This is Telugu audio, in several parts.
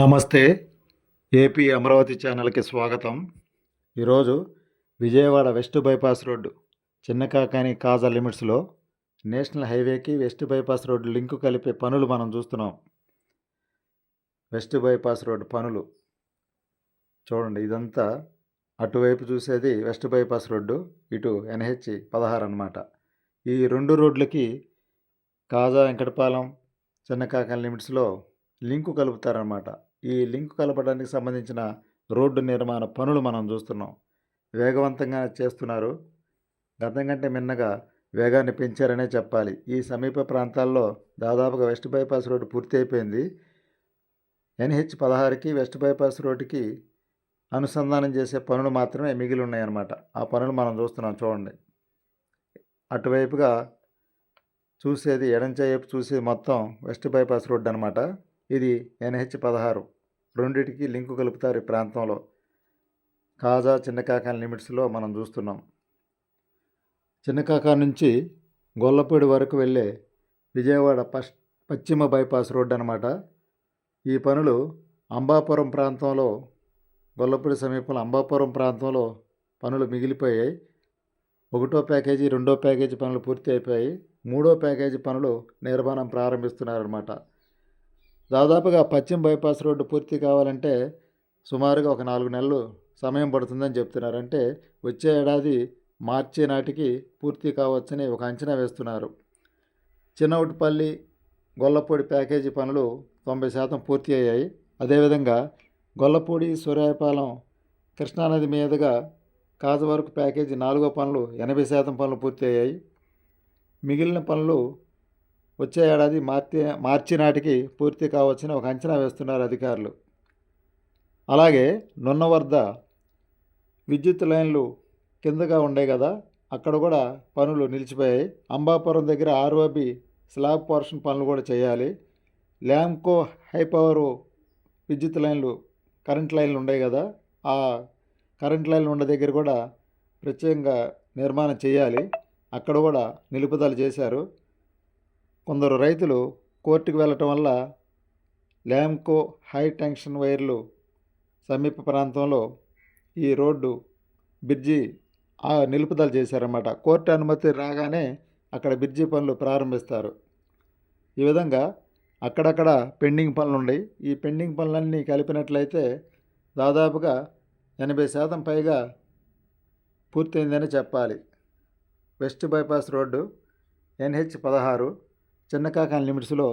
నమస్తే ఏపీ అమరావతి ఛానల్కి స్వాగతం. ఈరోజు Vijayawada west bypass road Chinnakakani Kaza లిమిట్స్లో నేషనల్ హైవేకి వెస్ట్ బైపాస్ రోడ్డు లింకు కలిపే పనులు మనం చూస్తున్నాం. వెస్ట్ బైపాస్ రోడ్డు పనులు. చూడండి ఇదంతా అటువైపు చూసేది వెస్ట్ బైపాస్ రోడ్డు ఇటు ఎన్హెచ్ పదహారు అనమాట ఈ రెండు రోడ్లకి కాజా వెంకటపాలెం చిన్నకాకాని లిమిట్స్లో లింకు కలుపుతారనమాట ఈ లింకు కలపడానికి సంబంధించిన రోడ్డు నిర్మాణ పనులు మనం చూస్తున్నాం. వేగవంతంగా చేస్తున్నారు. గతం కంటే మిన్నగా వేగాన్ని పెంచారనే చెప్పాలి. ఈ సమీప ప్రాంతాల్లో దాదాపుగా వెస్ట్ బైపాస్ రోడ్డు పూర్తి అయిపోయింది ఎన్హెచ్ పదహారుకి వెస్ట్ బైపాస్ రోడ్డుకి అనుసంధానం చేసే పనులు మాత్రమే మిగిలి ఉన్నాయన్నమాట ఆ పనులు మనం చూస్తున్నాం చూడండి. అటువైపుగా చూసేది ఎడంచేపు చూసేది మొత్తం వెస్ట్ బైపాస్ రోడ్డు అనమాట ఇది ఎన్హెచ్ పదహారు. రెండిటికి లింకు కలుపుతారు ఈ ప్రాంతంలో. కాజా చిన్నకాకాని లిమిట్స్లో మనం చూస్తున్నాం. చిన్నకాకా నుంచి గొల్లపూడి వరకు వెళ్ళే విజయవాడ పష్ పశ్చిమ బైపాస్ రోడ్డు అనమాట ఈ పనులు అంబాపురం ప్రాంతంలో గొల్లపూడి సమీపంలో అంబాపురం ప్రాంతంలో పనులు మిగిలిపోయాయి. ఒకటో ప్యాకేజీ రెండో ప్యాకేజీ పనులు పూర్తి అయిపోయాయి. మూడో ప్యాకేజీ పనులు నిర్మాణం ప్రారంభిస్తున్నారన్నమాట. దాదాపుగా పశ్చిమ బైపాస్ రోడ్డు పూర్తి కావాలంటే సుమారుగా ఒక నాలుగు నెలలు సమయం పడుతుందని చెప్తున్నారు. అంటే వచ్చే ఏడాది మార్చి నాటికి పూర్తి కావచ్చని ఒక అంచనా వేస్తున్నారు. చిన్నవుటిపల్లి గొల్లపూడి ప్యాకేజీ పనులు తొంభై శాతం పూర్తి అయ్యాయి. అదేవిధంగా గొల్లపూడి సూర్యాయపాలెం కృష్ణానది మీదుగా కాజవరకు ప్యాకేజీ నాలుగో పనులు ఎనభై శాతం పనులు పూర్తి అయ్యాయి. మిగిలిన పనులు వచ్చే ఏడాది మార్చి మార్చి నాటికి పూర్తి కావచ్చని ఒక అంచనా వేస్తున్నారు అధికారులు. అలాగే నున్న వద్ద విద్యుత్ లైన్లు కిందగా ఉండే కదా అక్కడ కూడా పనులు నిలిచిపోయాయి. అంబాపురం దగ్గర ఆర్ఓబి స్లాబ్ పోర్షన్ పనులు కూడా చేయాలి. ల్యాంకో హై పవర్ విద్యుత్ లైన్లు కరెంట్ లైన్లు ఉన్నాయి కదా ఆ కరెంట్ లైన్లు ఉన్న దగ్గర కూడా ప్రత్యేకంగా నిర్మాణం చేయాలి. అక్కడ కూడా నిలుపుదల చేశారు. కొందరు రైతులు కోర్టుకు వెళ్ళటం వల్ల ల్యాంకో హై టెన్షన్ వైర్లు సమీప ప్రాంతంలో ఈ రోడ్డు బ్రిడ్జి ఆ నిలుపుదల చేశారన్నమాట. కోర్టు అనుమతి రాగానే అక్కడ బ్రిడ్జి పనులు ప్రారంభిస్తారు. ఈ విధంగా అక్కడక్కడ పెండింగ్ పనులు ఉన్నాయి. ఈ పెండింగ్ పనులన్నీ కలిపినట్లయితే దాదాపుగా ఎనభై శాతం పైగా పూర్తయిందని చెప్పాలి. వెస్ట్ బైపాస్ రోడ్డు ఎన్హెచ్ పదహారు చిన్నకాకాని లిమిట్స్లో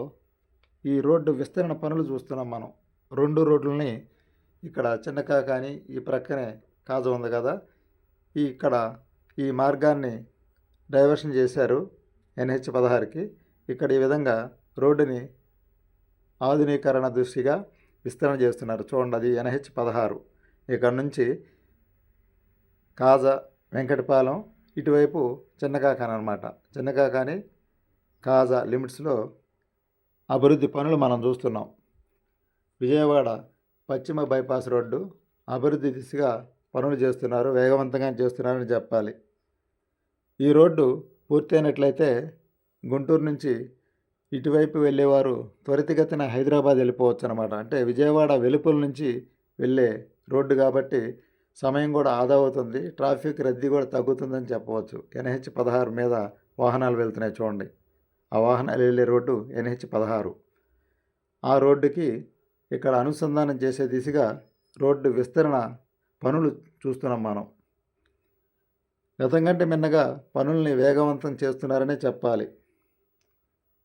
ఈ రోడ్డు విస్తరణ పనులు చూస్తున్నాం మనం. రెండు రోడ్లని ఇక్కడ చిన్నకాకాని ఈ ప్రక్కనే కాజ ఉంది కదా ఈ ఇక్కడ ఈ మార్గాన్ని డైవర్షన్ చేశారు ఎన్హెచ్ పదహారుకి. ఇక్కడ ఈ విధంగా రోడ్డుని ఆధునీకరణ దృష్టిగా విస్తరణ చేస్తున్నారు. చూడండి అది ఎన్హెచ్ పదహారు. ఇక్కడ నుంచి కాజ వెంకటపాలెం ఇటువైపు చిన్నకాకాని అనమాట చిన్నకాకాని కాజా లిమిట్స్లో అభివృద్ధి పనులు మనం చూస్తున్నాం. విజయవాడ పశ్చిమ బైపాస్ రోడ్డు అభివృద్ధి దిశగా పనులు చేస్తున్నారు వేగవంతంగా చేస్తున్నారని చెప్పాలి. ఈ రోడ్డు పూర్తయినట్లయితే గుంటూరు నుంచి ఇటువైపు వెళ్ళేవారు త్వరితగతిన హైదరాబాద్ వెళ్ళిపోవచ్చు అనమాట అంటే విజయవాడ వెలుపల నుంచి వెళ్ళే రోడ్డు కాబట్టి సమయం కూడా ఆదా అవుతుంది ట్రాఫిక్ రద్దీ కూడా తగ్గుతుందని చెప్పవచ్చు. ఎన్హెచ్ పదహారు మీద వాహనాలు వెళ్తున్నాయి చూడండి. ఆ వాహనాలు వెళ్ళే రోడ్డు ఎన్హెచ్ పదహారు. ఆ రోడ్డుకి ఇక్కడ అనుసంధానం చేసే దిశగా రోడ్డు విస్తరణ పనులు చూస్తున్నాం మనం. గతం కంటే మిన్నగా పనుల్ని వేగవంతం చేస్తున్నారనే చెప్పాలి.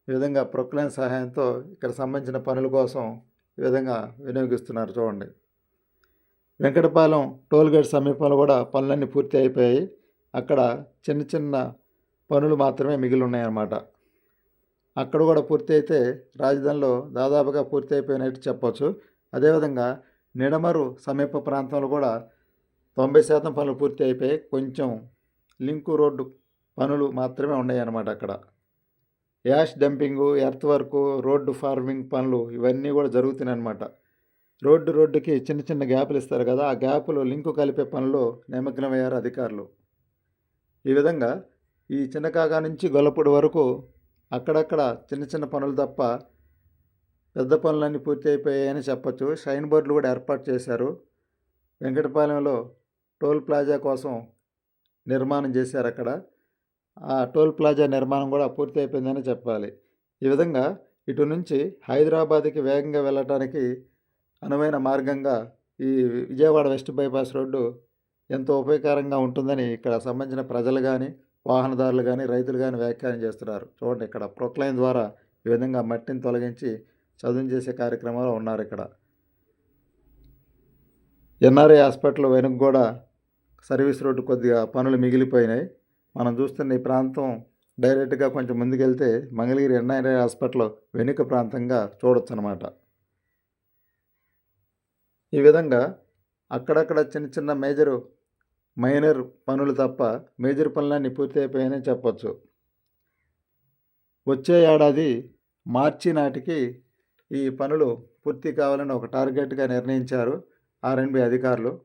ఈ విధంగా ప్రొక్లైన్ సహాయంతో ఇక్కడ సంబంధించిన పనుల కోసం ఈ విధంగా వినియోగిస్తున్నారు చూడండి. వెంకటపాలెం టోల్గేట్ సమీపంలో కూడా పనులన్నీ పూర్తి అయిపోయాయి. అక్కడ చిన్న చిన్న పనులు మాత్రమే మిగిలి ఉన్నాయన్నమాట. అక్కడ కూడా పూర్తి అయితే రాజధానిలో దాదాపుగా పూర్తి అయిపోయినట్టు చెప్పవచ్చు అదేవిధంగా నిడమరు సమీప ప్రాంతంలో కూడా తొంభై శాతం పనులు పూర్తి అయిపోయి కొంచెం లింకు రోడ్డు పనులు మాత్రమే ఉన్నాయి అన్నమాట అక్కడ. Ash dumping earth work road forming పనులు ఇవన్నీ కూడా జరుగుతున్నాయి అన్నమాట రోడ్డు రోడ్డుకి చిన్న చిన్న గ్యాపులు ఇస్తారు కదా ఆ గ్యాపులు లింకు కలిపే పనులు నిమగ్నమయ్యారు అధికారులు. ఈ విధంగా ఈ చిన్నకాగా నుంచి గొల్లపూడి వరకు అక్కడక్కడ చిన్న చిన్న పనులు తప్ప పెద్ద పనులన్నీ పూర్తి అయిపోయాయని చెప్పచ్చు. షైన్ బోర్డులు కూడా ఏర్పాటు చేశారు. వెంకటపాలెంలో టోల్ ప్లాజా కోసం నిర్మాణం చేశారు అక్కడ. ఆ టోల్ ప్లాజా నిర్మాణం కూడా పూర్తి అయిపోయిందని చెప్పాలి. ఈ విధంగా ఇటు నుంచి హైదరాబాద్కి వేగంగా వెళ్ళటానికి అనువైన మార్గంగా ఈ విజయవాడ వెస్ట్ బైపాస్ రోడ్డు ఎంతో ఉపయోగకరంగా ఉంటుందని ఇక్కడ సంబంధించిన ప్రజలు కానీ వాహనదారులు కానీ రైతులు కానీ వ్యాఖ్యానం చేస్తున్నారు. చూడండి ఇక్కడ ప్రొక్లైన్ ద్వారా ఈ విధంగా మట్టిని తొలగించి చదును చేసే కార్యక్రమాలు ఉన్నారు ఇక్కడ. ఎన్ఆర్ఐ హాస్పిటల్ వెనుక కూడా సర్వీస్ రోడ్డు కొద్దిగా పనులు మిగిలిపోయినాయి. మనం చూస్తున్న ఈ ప్రాంతం డైరెక్ట్గా కొంచెం ముందుకెళ్తే మంగళగిరి ఎన్ఆర్ఐ హాస్పిటల్ వెనుక ప్రాంతంగా చూడొచ్చు అనమాట ఈ విధంగా అక్కడక్కడ చిన్న చిన్న మేజరు మైనర్ పనులు తప్ప మేజర్ పనులన్నీ పూర్తి అయిపోయాయని వచ్చే ఏడాది మార్చి నాటికి ఈ పనులు పూర్తి కావాలని ఒక టార్గెట్గా నిర్ణయించారు ఆర్ఎన్బి అధికారులు.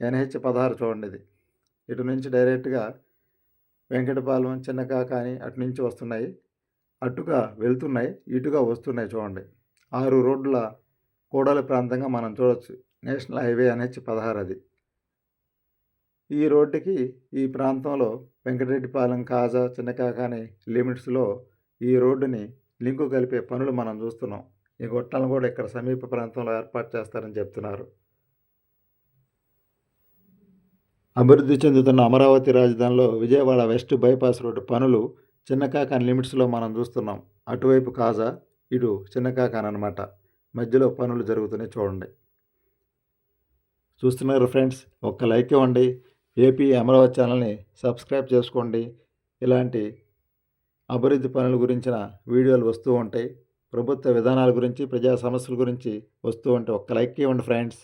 ఎన్హెచ్ పదహారు చూడండి ఇది. ఇటు నుంచి డైరెక్ట్గా వెంకటపాలెం చిన్నకాకాని అటు నుంచి వస్తున్నాయి. అటుగా వెళ్తున్నాయి ఇటుగా వస్తున్నాయి చూడండి. ఆరు రోడ్ల కూడలి ప్రాంతంగా మనం చూడవచ్చు నేషనల్ హైవే ఎన్హెచ్ పదహారు అది. ఈ రోడ్డుకి ఈ ప్రాంతంలో వెంకటరెడ్డిపాలెం కాజా చిన్నకాకాని లిమిట్స్లో ఈ రోడ్డుని లింకు కలిపే పనులు మనం చూస్తున్నాం. ఈ గొట్టాలను కూడా ఇక్కడ సమీప ప్రాంతంలో ఏర్పాటు చేస్తారని చెప్తున్నారు. అభివృద్ధి చెందుతున్న అమరావతి రాజధానిలో విజయవాడ వెస్ట్ బైపాస్ రోడ్డు పనులు చిన్నకాకాని లిమిట్స్లో మనం చూస్తున్నాం. అటువైపు కాజా ఇటు చిన్నకాకాని అనమాట మధ్యలో పనులు జరుగుతున్నాయి చూడండి. చూస్తున్నారు ఫ్రెండ్స్ ఒక్క లైక్ ఇవ్వండి. ఏపీ అమరావతి ఛానల్ని సబ్స్క్రైబ్ చేసుకోండి. ఇలాంటి అభివృద్ధి పనుల గురించిన వీడియోలు వస్తూ ఉంటాయి. ప్రభుత్వ విధానాల గురించి ప్రజా సమస్యల గురించి వస్తూ ఉంటాయి. ఒక్క లైక్ ఇవ్వండి ఫ్రెండ్స్.